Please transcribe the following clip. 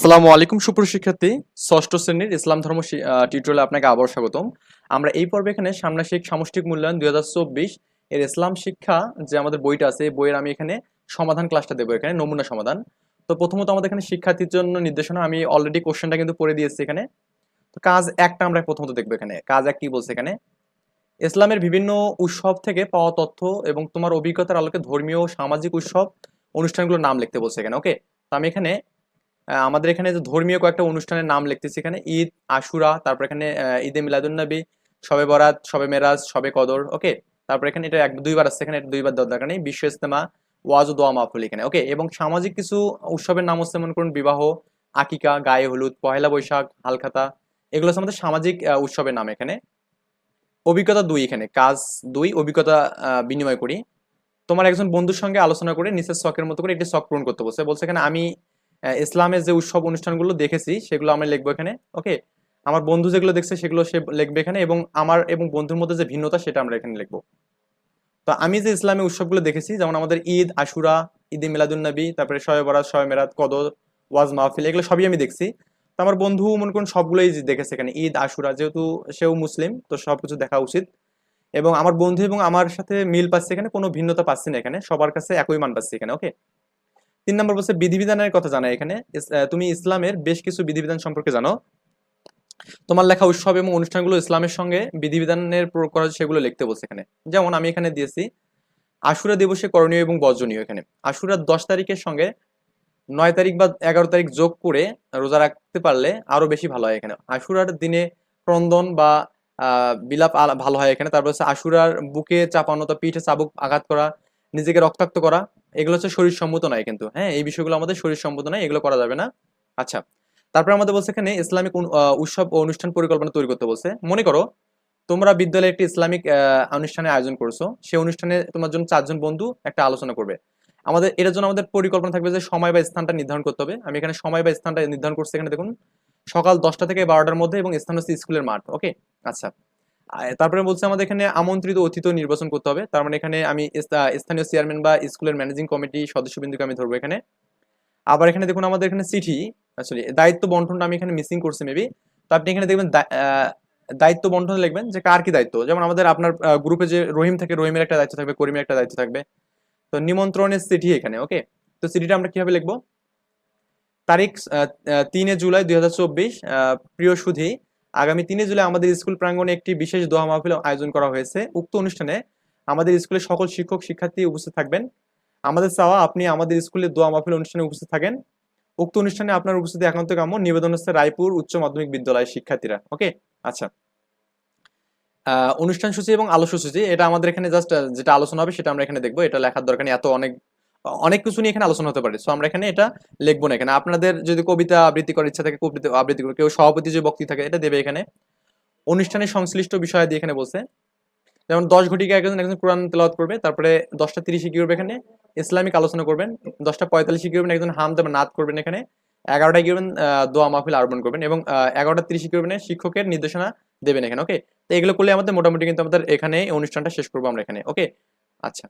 আসসালামু আলাইকুম সুপ্রশিক্ষার্থী ষষ্ঠ শ্রেণির ইসলাম ধর্ম টিউটোরিয়ালে আপনাকে আবার স্বাগতম। আমরা এই পর্বে এখানে সামনাসিক সামষ্টিক মূল্যায়ন দুই এর ইসলাম শিক্ষা যে আমাদের বইটা আছে, এই বইয়ের আমি এখানে সমাধান ক্লাসটা দেবো, এখানে নমুনা সমাধান। তো প্রথমত আমাদের এখানে শিক্ষার্থীর জন্য নির্দেশনা, আমি অলরেডি কোশ্চেনটা কিন্তু পড়ে দিয়েছি এখানে। তো কাজ একটা আমরা প্রথমত দেখব এখানে, কাজ এক কি বলছে এখানে? ইসলামের বিভিন্ন উৎসব থেকে পাওয়া তথ্য এবং তোমার অভিজ্ঞতার আলোকে ধর্মীয় সামাজিক উৎসব অনুষ্ঠানগুলোর নাম লিখতে বলছে এখানে ওকে তো আমি এখানে আমাদের এখানে যে ধর্মীয় কয়েকটা অনুষ্ঠানের নাম লিখতেছি এখানে, ঈদ, আশুরা, তারপর এখানে ঈদে মিলাদুন্নবী, সবে বরাত, সবে মেরাজ, সবে কদর, ওকে? তারপর এখানে এটা এক, দুইবার আসছে এখানে, এটা দুইবার দেওয়ার দরকার নেই। বিশ্ব ইস্তেমা ওয়াজ ও দোয়া মাহফুল এখানে, ওকে? এবং সামাজিক কিছু উৎসবের নাম হচ্ছে, মনে করুন, বিবাহ, আকিকা, গায়ে হলুদ, পহেলা বৈশাখ, হালখাতা, এগুলো হচ্ছে আমাদের সামাজিক উৎসবের নাম এখানে। অভিজ্ঞতা দুই এখানে, কাজ দুই, অভিজ্ঞতা বিনিময় করি। তোমার একজন বন্ধুর সঙ্গে আলোচনা করে, নিচের শখের মতো করে একটি শখ পূরণ করতে বলছে। বলছে এখানে, আমি ইসলামের যে উৎসব অনুষ্ঠানগুলো দেখেছি, সেগুলো আমি লিখব এখানে ওকে আমার বন্ধু যেগুলো দেখছে, সেগুলো সে লিখবে এখানে এবং আমার এবং বন্ধুর মধ্যে যে ভিন্নতা, সেটা আমরা এখানে লিখব। তো আমি যে ইসলামী উৎসবগুলো দেখেছি, যেমন আমাদের ঈদ, আশুরা, ঈদে মিলাদুন্নবী তারপরে শয়ে বরাত, শয়ে মেরাত, কদর, ওয়াজ মাহফিল, এগুলো সবই আমি দেখছি। তো আমার বন্ধু মনে করুন সবগুলোই দেখেছে এখানে, ঈদ, আশুরা, যেহেতু সেও মুসলিম, তো সবকিছু দেখা উচিত। এবং আমার বন্ধু এবং আমার সাথে মিল পাচ্ছে এখানে, কোনো ভিন্নতা পাচ্ছি না এখানে, সবার কাছে একই মান পাচ্ছি এখানে ওকে তিন নম্বর বলছে, বিধিবিধানের কথা জানা এখানে। তুমি ইসলামের বেশ কিছু বিধিবিধান সম্পর্কে জানো। তোমার লেখা উৎসব এবং অনুষ্ঠানগুলো ইসলামের সঙ্গে বিধিবিধানের প্রয়োগ করা সেগুলো লিখতে বলছে এখানে। যেমন আমি এখানে দিয়েছি, আশুরা দিবসে করণীয় এবং বর্জনীয় এখানে। আশুরার দশ তারিখের সঙ্গে নয় তারিখ বা এগারো তারিখ যোগ করে রোজা রাখতে পারলে আরও বেশি ভালো হয় এখানে। আশুরার দিনে ক্রন্দন বা বিলাপ ভালো হয় এখানে। তারপর আশুরার বুকে চাপানো তো পিঠে চাবুক আঘাত করা নিজেকে রক্তাক্ত করা এগুলো হচ্ছে শরীর সম্মত নয় কিন্তু হ্যাঁ? এই বিষয়গুলো আমাদের শরীর সম্মত নয় এগুলো করা যাবে না। আচ্ছা তারপরে আমাদের বলছে এখানে ইসলামিক উৎসব ও অনুষ্ঠান পরিকল্পনা তৈরি করতে বলছে। মনে করো তোমরা বিদ্যালয়ে একটি ইসলামিক আহ, অনুষ্ঠানের আয়োজন করছ সেই অনুষ্ঠানে তোমার জন্য চারজন বন্ধু একটা আলোচনা করবে। আমাদের এটার জন্য আমাদের পরিকল্পনা থাকবে যে সময় বা স্থানটা নির্ধারণ করতে হবে। আমি এখানে সময় বা স্থানটা নির্ধারণ করছি এখানে দেখুন সকাল দশটা থেকে বারোটার মধ্যে এবং স্থান হচ্ছে স্কুলের মাঠ ওকে? আচ্ছা তারপরে বলছে আমাদের এখানে আমন্ত্রিত অতিথি নির্বাচন করতে হবে। তার মানে এখানে আমি স্থানীয় চেয়ারম্যান বা স্কুলের ম্যানেজিং কমিটি সদস্যবৃন্দকে আমি ধরবো এখানে। আবার এখানে দেখুন আমাদের এখানে চিঠি আসলে দায়িত্ব বন্টনটা আমি এখানে মিসিং করছি মেবি তো আপনি এখানে দেখবেন দায়িত্ব বন্টন লিখবেন যে কার কি দায়িত্ব। যেমন আমাদের আপনার গ্রুপে যে রহিম থাকে, রহিমের একটা দায়িত্ব থাকবে, করিমের একটা দায়িত্ব থাকবে। তো নিমন্ত্রণের চিঠি এখানে ওকে তো চিঠিটা আমরা কীভাবে লিখব? তারিখ তিনে জুলাই দুই হাজার চব্বিশ প্রিয় সুধী আগামী তিনে জুলাই আমাদের স্কুল প্রাঙ্গণে একটি বিশেষ দোয়া মাহফিল আয়োজন করা হয়েছে। উক্ত অনুষ্ঠানে আমাদের স্কুলের সকল শিক্ষক, শিক্ষার্থী উপস্থিত থাকবেন। আমাদের চাওয়া আপনি আমাদের স্কুলে দোয়া মাহফিল অনুষ্ঠানে উপস্থিত থাকেন। উক্ত অনুষ্ঠানে আপনার উপস্থিতি একান্ত কাম্য। নিবেদন হচ্ছে রায়পুর উচ্চ মাধ্যমিক বিদ্যালয়ের শিক্ষার্থীরা। ওকে? আচ্ছা। অনুষ্ঠান সূচি এবং আলোচ্য সূচি, এটা আমাদের এখানে জাস্ট যেটা আলোচনা হবে সেটা আমরা এখানে দেখব। এটা লেখার দরকার নেই। এত অনেক অনেক কিছু নিয়ে এখানে আলোচনা হতে পারে। সো আমরা এখানে এটা লিখব না। এখানে আপনাদের যদি কবিতা আবৃত্তি করার ইচ্ছা থাকে, কবিতা আবৃত্তি করে কেউ সভাপতি যে বক্তৃতা থাকে, এটা দেবে এখানে। অনুষ্ঠানের সংশ্লিষ্ট বিষয় দিয়ে এখানে বলছে, যেমন দশ ঘটিকা একজন একজন কোরআন তেলাওয়াত করবে, তারপরে দশটা তিরিশে কি করবে এখানে? ইসলামিক আলোচনা করবেন, দশটা পঁয়তাল্লিশে কি করবেন? একজন হামদ নাদ করবেন এখানে। এগারোটায় করবেন? দোয়া মাহফিল আরোপণ করবেন এবং এগারোটা তিরিশে কি করবেন? শিক্ষকের নির্দেশনা দেবেন এখানে ওকে তো এগুলো করলে আমাদের মোটামুটি কিন্তু আমাদের এখানে অনুষ্ঠানটা শেষ করব আমরা এখানে ওকে আচ্ছা।